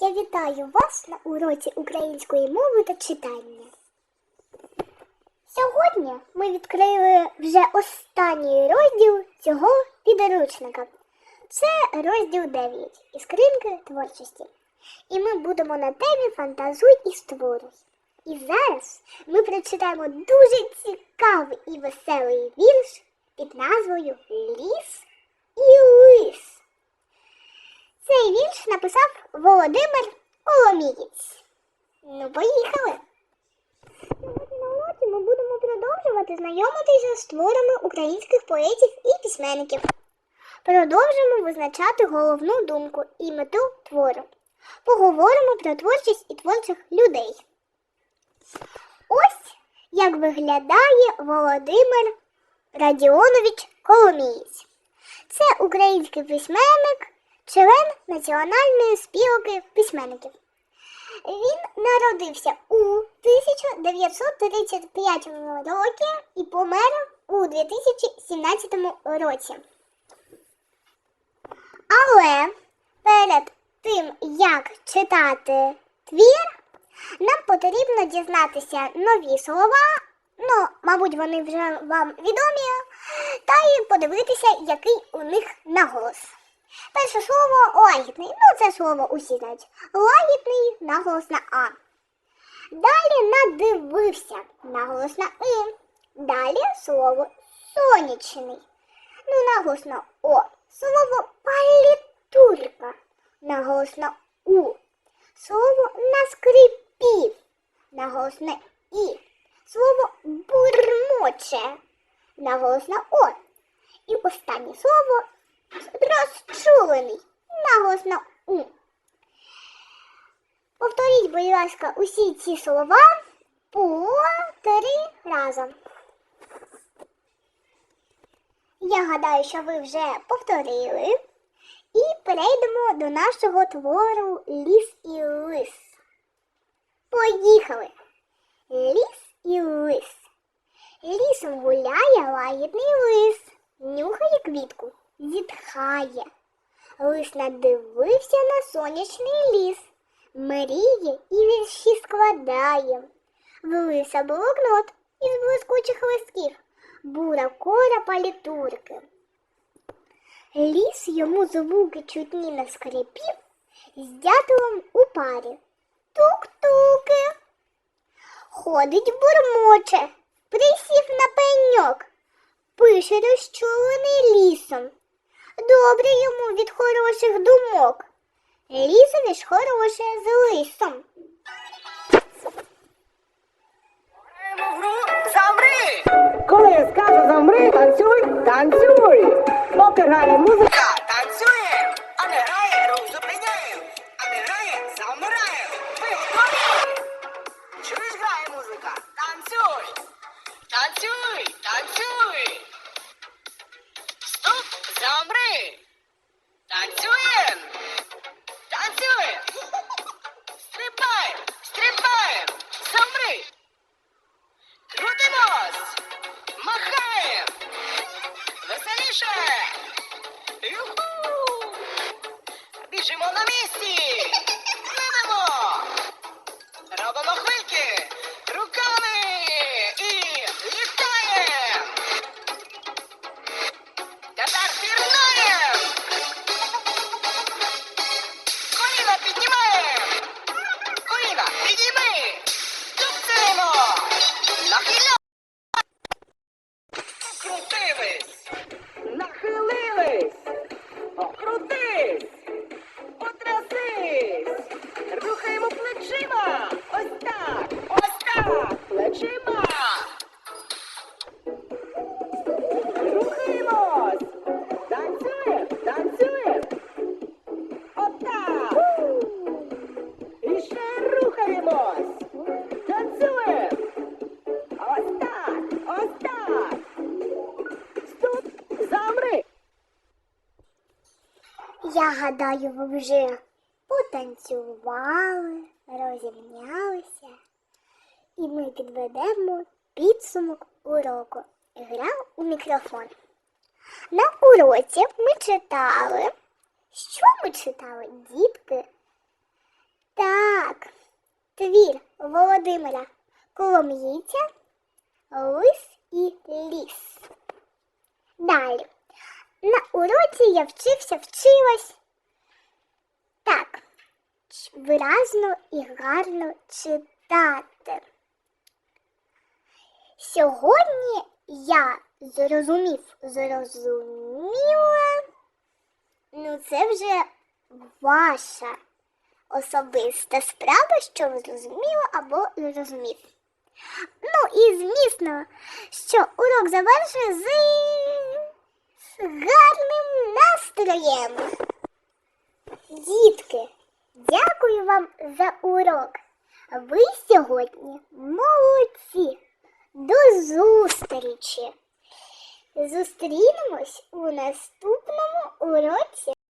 Я вітаю вас на уроці української мови та читання. Сьогодні ми відкрили вже останній розділ цього підручника. Це розділ 9 іскринки творчості. І ми будемо на темі Фантазуй і створюй. І зараз ми прочитаємо дуже цікавий і веселий вірш під назвою Ліс і лис. Цей вірш написав Володимир Коломієць. Ну, поїхали! Сьогодні на уроці ми будемо продовжувати знайомитися з творами українських поетів і письменників. Продовжимо визначати головну думку і мету твору. Поговоримо про творчість і творчих людей. Ось як виглядає Володимир Радіонович Коломієць. Це український письменник, член Національної спілки письменників. Він народився у 1935 році і помер у 2017 році. Але перед тим, як читати твір, нам потрібно дізнатися нові слова, ну, мабуть, вони вже вам відомі, та й подивитися, який у них наголос. Перше слово лагідний. Ну, це слово усі знають. Лагідний наголос на А. Далі надивився наголос на И. Далі слово сонячний. Ну, наголос на О. Слово палітурка. Наголос на У. Слово наскрипів. Наголос на І. Слово бурмоче. Наголос на О. І останнє слово розчулений. Наголос на У. Повторіть, будь ласка, усі ці слова по три рази. Я гадаю, що ви вже повторили. І перейдемо до нашого твору Ліс і лис. Поїхали! Ліс і лис. Лісом гуляє лагідний лис, нюхає квітку, зітхає. Лис надивився на сонячний ліс, мріє і вірші складає. В лиса блокнот із блискучих листків, бура кора палітурки. Ліс йому звуки чутні на скрипів з дятелом у парі. Тук-туки. Ходить бурмоче, присів на пеньок, пише розчулений лісом. Добре йому від хороших думок. Лісові ж хороше з лисом. Замри! Коли я скажу замри, танцюй, танцюй. Поки грає музика, Біжимо на місці! Я гадаю, ви вже потанцювали, розімнялися, і ми підведемо підсумок уроку. Гра у мікрофон. На уроці ми читали. Що ми читали, дітки? Так, твір Володимира Коломійця Лис і ліс. Далі. На уроці я вчився, вчилась. Так, виразно і гарно читати. Сьогодні я зрозумів, зрозуміла. Ну, це вже ваша особиста справа, що ви зрозуміли або зрозумів. Ну і звісно, що урок завершує з гарним настроєм. Дітки, дякую вам за урок. Ви сьогодні молодці. До зустрічі! Зустрінемось у наступному уроці.